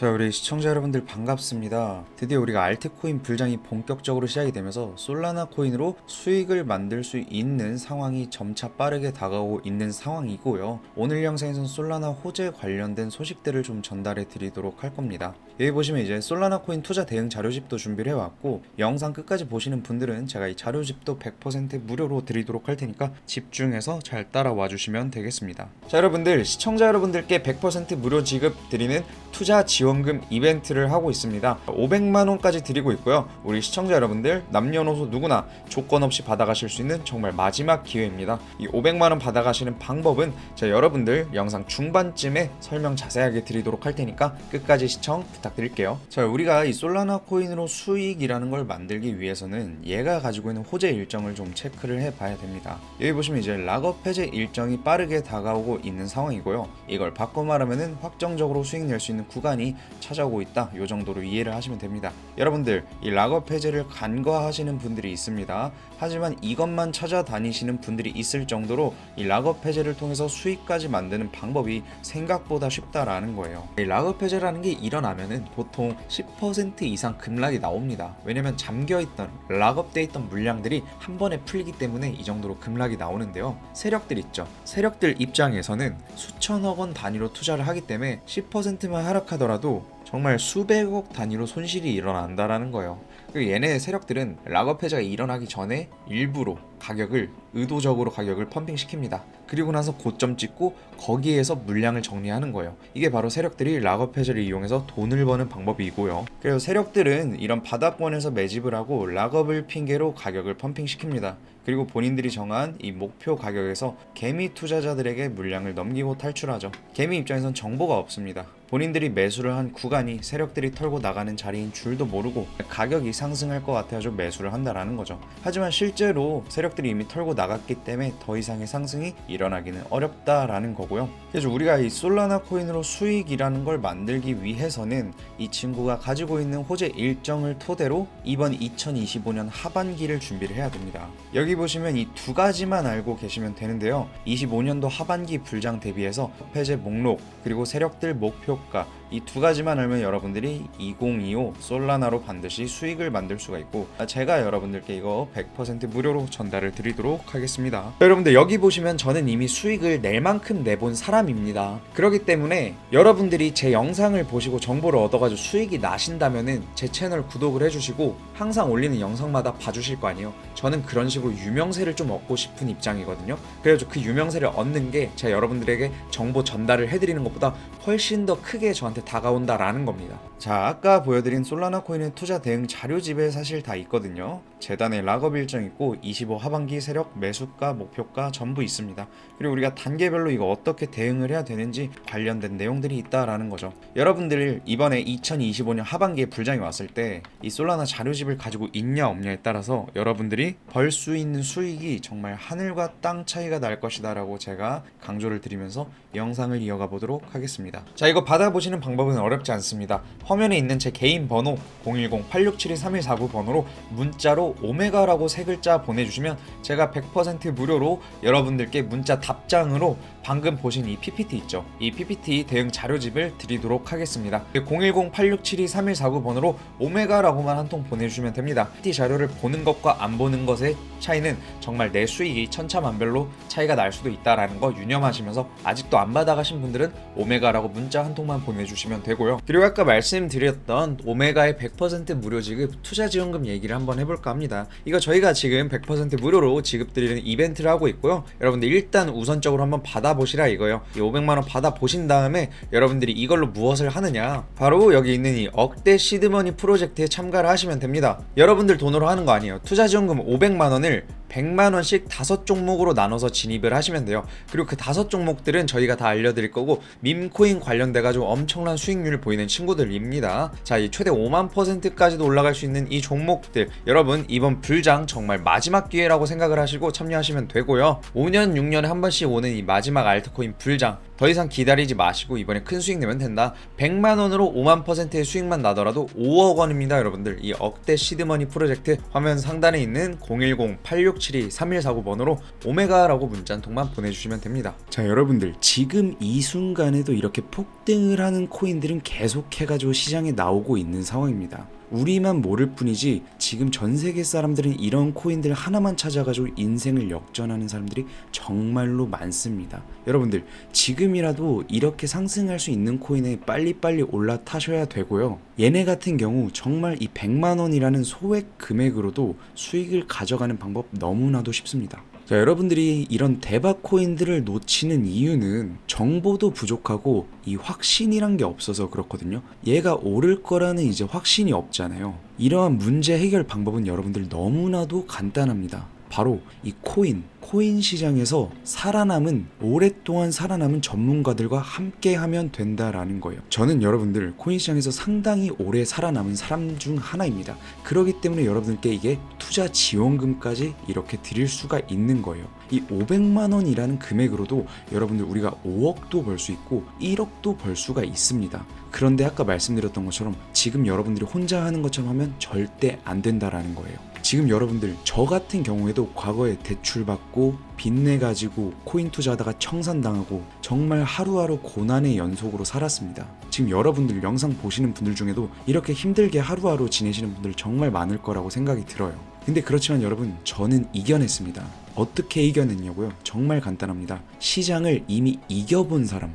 자 우리 시청자 여러분들 반갑습니다. 드디어 우리가 알트코인 불장이 본격적으로 시작이 되면서 솔라나 코인으로 수익을 만들 수 있는 상황이 점차 빠르게 다가오고 있는 상황이고요. 오늘 영상에서는 솔라나 호재 관련된 소식들을 좀 전달해 드리도록 할 겁니다. 여기 보시면 이제 솔라나 코인 투자 대응 자료집도 준비를 해왔고 영상 끝까지 보시는 분들은 제가 이 자료집도 100% 무료로 드리도록 할 테니까 집중해서 잘 따라와 주시면 되겠습니다. 자 여러분들 시청자 여러분들께 100% 무료 지급 드리는 투자 지원 금 이벤트를 하고 있습니다. 500만 원까지 드리고 있고요. 우리 시청자 여러분들 남녀노소 누구나 조건 없이 받아가실 수 있는 정말 마지막 기회입니다. 이 500만 원 받아가시는 방법은 제가 여러분들 영상 중반쯤에 설명 자세하게 드리도록 할 테니까 끝까지 시청 부탁드릴게요. 자, 우리가 이 솔라나 코인으로 수익이라는 걸 만들기 위해서는 얘가 가지고 있는 호재 일정을 좀 체크를 해봐야 됩니다. 여기 보시면 이제 락업 해제 일정이 빠르게 다가오고 있는 상황이고요. 이걸 바꿔 말하면은 확정적으로 수익 낼 수 있는 구간이 찾아오고 있다. 요 정도로 이해를 하시면 됩니다. 여러분들 이 락업 해제를 간과하시는 분들이 있습니다. 하지만 이것만 찾아다니시는 분들이 있을 정도로 이 락업 해제를 통해서 수익까지 만드는 방법이 생각보다 쉽다라는 거예요. 이 락업 해제라는 게 일어나면은 보통 10% 이상 급락이 나옵니다. 왜냐면 잠겨 있던 락업돼 있던 물량들이 한 번에 풀리기 때문에 이 정도로 급락이 나오는데요. 세력들 있죠. 세력들 입장에서는 수천억 원 단위로 투자를 하기 때문에 10%만 하락하더라도 정말 수백억 단위로 손실이 일어난다라는 거예요. 그리고 얘네 세력들은 락업 해제가 일어나기 전에 일부러 가격을 의도적으로 가격을 펌핑 시킵니다. 그리고 나서 고점 찍고 거기에서 물량을 정리하는 거예요. 이게 바로 세력들이 락업 해제를 이용해서 돈을 버는 방법이고요. 그래서 세력들은 이런 바닥권에서 매집을 하고 락업을 핑계로 가격을 펌핑 시킵니다. 그리고 본인들이 정한 이 목표 가격에서 개미 투자자들에게 물량을 넘기고 탈출하죠. 개미 입장에선 정보가 없습니다. 본인들이 매수를 한 구간이 세력들이 털고 나가는 자리인 줄도 모르고 가격이 상승할 것 같아서 매수를 한다라는 거죠. 하지만 실제로 세력 들이 이미 털고 나갔기 때문에 더 이상의 상승이 일어나기는 어렵다라는 거고요. 그래서 우리가 이 솔라나 코인으로 수익이라는 걸 만들기 위해서는 이 친구가 가지고 있는 호재 일정을 토대로 이번 2025년 하반기를 준비를 해야 됩니다. 여기 보시면 이 두 가지만 알고 계시면 되는데요. 25년도 하반기 불장 대비해서 해제 목록 그리고 세력들 목표가 이 두 가지만 알면 여러분들이 2025 솔라나로 반드시 수익을 만들 수가 있고 제가 여러분들께 이거 100% 무료로 전달을 드리도록 하겠습니다. 여러분들 여기 보시면 저는 이미 수익을 낼 만큼 내본 사람입니다. 그렇기 때문에 여러분들이 제 영상을 보시고 정보를 얻어가지고 수익이 나신다면은 제 채널 구독을 해주시고 항상 올리는 영상마다 봐주실 거 아니에요. 저는 그런 식으로 유명세를 좀 얻고 싶은 입장이거든요. 그래서 그 유명세를 얻는 게 제가 여러분들에게 정보 전달을 해드리는 것보다 훨씬 더 크게 저한테 다가온다라는 겁니다. 자, 아까 보여드린 솔라나 코인의 투자 대응 자료집에 사실 다 있거든요. 재단의 락업 일정 있고 25 하반기 세력 매수가 목표가 전부 있습니다. 그리고 우리가 단계별로 이거 어떻게 대응을 해야 되는지 관련된 내용들이 있다라는 거죠. 여러분들 이번에 2025년 하반기에 불장이 왔을 때 이 솔라나 자료집을 가지고 있냐 없냐에 따라서 여러분들이 벌 수 있는 수익이 정말 하늘과 땅 차이가 날 것이다라고 제가 강조를 드리면서 영상을 이어가 보도록 하겠습니다. 자, 이거 받아보시는 방법은 어렵지 않습니다. 화면에 있는 제 개인 번호 010-8672-3149 번호로 문자로 오메가라고 세 글자 보내주시면 제가 100% 무료로 여러분들께 문자 답장으로 방금 보신 이 PPT 있죠. 이 PPT 대응 자료집을 드리도록 하겠습니다. 010-8672-3149 번호로 오메가라고만 한 통 보내주시면 됩니다. PPT 자료를 보는 것과 안 보는 것의 차이는 정말 내 수익이 천차만별로 차이가 날 수도 있다라는 거 유념하시면서 아직도 안 받아가신 분들은 오메가라고 문자 한 통만 보내주시면 되고요. 그리고 아까 말씀드렸던 오메가의 100% 무료 지급 투자 지원금 얘기를 한번 해볼까 합니다. 이거 저희가 지금 100% 무료로 지급드리는 이벤트를 하고 있고요. 여러분들 일단 우선적으로 한번 받아보시라 이거요. 이 500만 원 받아보신 다음에 여러분들이 이걸로 무엇을 하느냐? 바로 여기 있는 이 억대 시드머니 프로젝트에 참가를 하시면 됩니다. 여러분들 돈으로 하는 거 아니에요. 투자 지원금 500만 원을 100만 원씩 다섯 종목으로 나눠서 진입을 하시면 돼요. 그리고 그 다섯 종목들은 저희가 다 알려드릴 거고 밈코인 관련돼 가지고 엄청난 수익률을 보이는 친구들입니다. 자, 이 최대 5만 퍼센트까지도 올라갈 수 있는 이 종목들 여러분 이번 불장 정말 마지막 기회라고 생각을 하시고 참여하시면 되고요. 5년 6년에 한 번씩 오는 이 마지막 알트코인 불장 더 이상 기다리지 마시고 이번에 큰 수익 내면 된다. 100만 원으로 5만 퍼센트의 수익만 나더라도 5억 원입니다, 여러분들. 이 억대 시드머니 프로젝트 화면 상단에 있는 010-8672-3149 번호로 오메가라고 문자 한 통만 보내주시면 됩니다. 자, 여러분들 지금 이 순간에도 이렇게 폭등을 하는 코인들은 계속해가지고 시장에 나오고 있는 상황입니다. 우리만 모를 뿐이지 지금 전 세계 사람들은 이런 코인들 하나만 찾아가지고 인생을 역전하는 사람들이 정말로 많습니다. 여러분들 지금이라도 이렇게 상승할 수 있는 코인에 빨리빨리 올라타셔야 되고요. 얘네 같은 경우 정말 이 100만 원이라는 소액 금액으로도 수익을 가져가는 방법 너무나도 쉽습니다. 자, 여러분들이 이런 대박 코인들을 놓치는 이유는 정보도 부족하고 이 확신이란 게 없어서 그렇거든요. 얘가 오를 거라는 이제 확신이 없잖아요. 이러한 문제 해결 방법은 여러분들 너무나도 간단합니다. 바로 이 코인, 코인 시장에서 살아남은 오랫동안 살아남은 전문가들과 함께 하면 된다라는 거예요. 저는 여러분들 코인 시장에서 상당히 오래 살아남은 사람 중 하나입니다. 그렇기 때문에 여러분들께 이게 투자 지원금까지 이렇게 드릴 수가 있는 거예요. 이 500만 원이라는 금액으로도 여러분들 우리가 5억도 벌 수 있고 1억도 벌 수가 있습니다. 그런데 아까 말씀드렸던 것처럼 지금 여러분들이 혼자 하는 것처럼 하면 절대 안 된다라는 거예요. 지금 여러분들 저 같은 경우에도 과거에 대출 받고 빚내 가지고 코인 투자하다가 청산당하고 정말 하루하루 고난의 연속으로 살았습니다. 지금 여러분들 영상 보시는 분들 중에도 이렇게 힘들게 하루하루 지내시는 분들 정말 많을 거라고 생각이 들어요. 근데 그렇지만 여러분 저는 이겨냈습니다. 어떻게 이겨냈냐고요? 정말 간단합니다. 시장을 이미 이겨본 사람,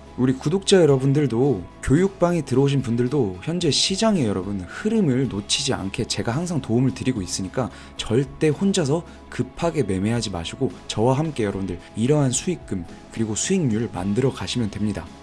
우리 구독자 여러분들도 교육방에 들어오신 분들도 현재 시장의 여러분 흐름을 놓치지 않게 제가 항상 도움을 드리고 있으니까 절대 혼자서 급하게 매매하지 마시고 저와 함께 여러분들 이러한 수익금 그리고 수익률 만들어 가시면 됩니다.